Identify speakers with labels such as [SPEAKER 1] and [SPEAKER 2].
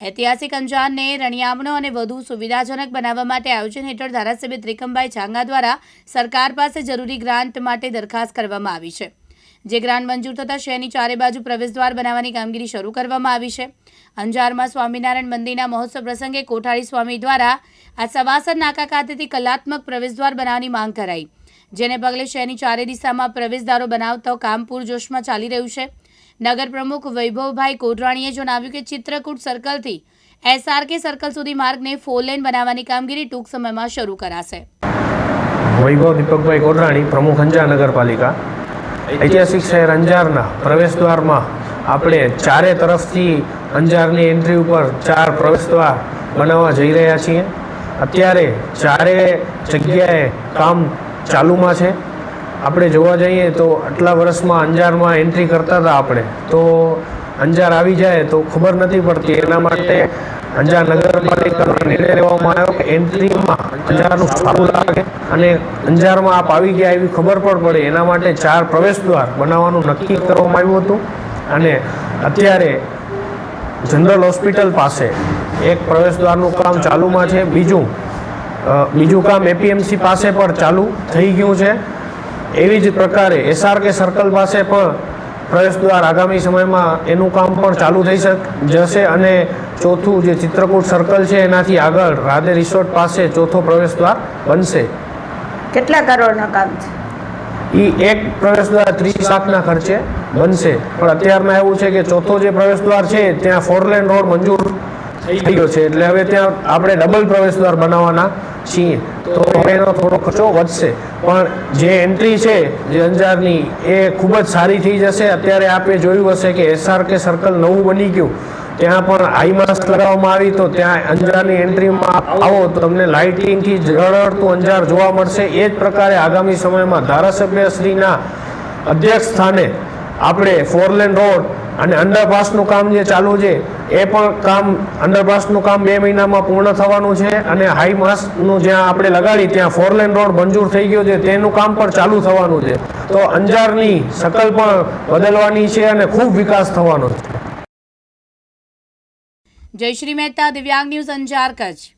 [SPEAKER 1] ઐતિહાસિક અંજારને રણિયામણો અને વધુ સુવિધાજનક બનાવવા માટે આયોજન હેઠળ ધારાસભ્ય ત્રિકમભાઈ છાંગા દ્વારા સરકાર પાસે જરૂરી ગ્રાન્ટ માટે દરખાસ્ત કરવામાં આવી છે. જે ગ્રાન્ટ મંજૂર થતાં શહેરની ચારે બાજુ પ્રવેશદ્વાર બનાવવાની કામગીરી શરૂ કરવામાં આવી છે. અંજારમાં સ્વામિનારાયણ મંદિરના મહોત્સવ પ્રસંગે કોઠારી સ્વામી દ્વારા આ સવાસર નાકા ખાતેથી કલાત્મક પ્રવેશદ્વાર બનાવવાની માંગ કરાઈ. જેને પગલે શહેરની ચારે દિશામાં પ્રવેશદ્વારો બનાવતો કામ પૂરજોશમાં ચાલી રહ્યું છે. નગર પ્રમુખ વૈભવભાઈ કોટરાણીએ જણાવ્યું કે ચિત્રકૂટ સર્કલથી એસઆરકે સર્કલ સુધી માર્ગને ફોર લેન બનાવવાની કામગીરી ટૂંક સમયમાં શરૂ કરાશે.
[SPEAKER 2] વૈભવ દીપકભાઈ કોટરાણી, પ્રમુખ અંજાર નગરપાલિકા. ઐતિહાસિક શહેર અંજારના પ્રવેશદ્વારમાં આપણે ચારે તરફથી અંજારની એન્ટ્રી ઉપર ચાર પ્રવેશદ્વાર બનાવવા જઈ રહ્યા છીએ. અત્યારે ચારે જગ્યાએ કામ ચાલુમાં છે. આપણે જોવા જઈએ તો આટલા વર્ષમાં અંજારમાં એન્ટ્રી કરતા હતા આપણે. તો અંજાર આવી જાય તો ખબર નથી પડતી એના માટે અંજાર નગરપાલિકાનો નિર્ણય લેવામાં આવ્યો કે એન્ટ્રીમાં અંજારનું સારું લાગે અને અંજારમાં આપ આવી ગયા એવી ખબર પણ પડે. એના માટે ચાર પ્રવેશદ્વાર બનાવવાનું નક્કી કરવામાં આવ્યું હતું અને અત્યારે જનરલ હોસ્પિટલ પાસે એક પ્રવેશદ્વારનું કામ ચાલુમાં છે. બીજું બીજું કામ એપીએમસી પાસે પણ ચાલુ થઈ ગયું છે. એવી જ પ્રકારે એસઆરકે સર્કલ પાસે પણ પ્રવેશદ્વાર આગામી સમયમાં એનું કામ પણ ચાલુ થઈ શક જશે અને ચોથું જે ચિત્રકૂટ સર્કલ છે એનાથી આગળ રાધે રિસોર્ટ પાસે ચોથો પ્રવેશદ્વાર બનશે.
[SPEAKER 3] કેટલા કરોડના કામ છે?
[SPEAKER 2] એ એક પ્રવેશદ્વાર ત્રીસ લાખના ખર્ચે બનશે. પણ અત્યારમાં એવું છે કે ચોથો જે પ્રવેશદ્વાર છે ત્યાં ફોર લેન રોડ મંજૂર થઈ ગયો છે. એટલે હવે ત્યાં આપણે ડબલ પ્રવેશદ્વાર બનાવવાના છીએ. તો એનો થોડો ખર્ચો વધશે. પણ જે એન્ટ્રી છે જે અંજારની એ ખૂબ જ સારી થઈ જશે. અત્યારે આપે જોયું હશે કે એસઆરકે સર્કલ નવું બની ગયું. ત્યાં પણ આઈ માસ્ક લગાવવામાં આવી. તો ત્યાં અંજારની એન્ટ્રીમાં આવો તો તમને લાઇટિંગથી ઝળહળતું અંજાર જોવા મળશે. એ જ પ્રકારે આગામી સમયમાં ધારાસભ્યશ્રીના અધ્યક્ષ સ્થાને આપણે ફોર લેન રોડ અને અંડરપાસનું કામ જે ચાલુ છે, એ પણ કામ અંડરપાસનું કામ બે મહિનામાં પૂર્ણ થવાનું છે અને હાઈ માસ્કનું જ્યાં આપણે લગાડી, ત્યાં ફોર લેન રોડ મંજૂર થઈ ગયો છે, તેનું કામ પણ ચાલુ થવાનું છે. તો અંજારની શકલ પણ બદલવાની છે અને ખૂબ વિકાસ થવાનો છે.
[SPEAKER 1] જયશ્રી મહેતા, દિવ્યાંગ ન્યૂઝ અંજાર કચ્છ.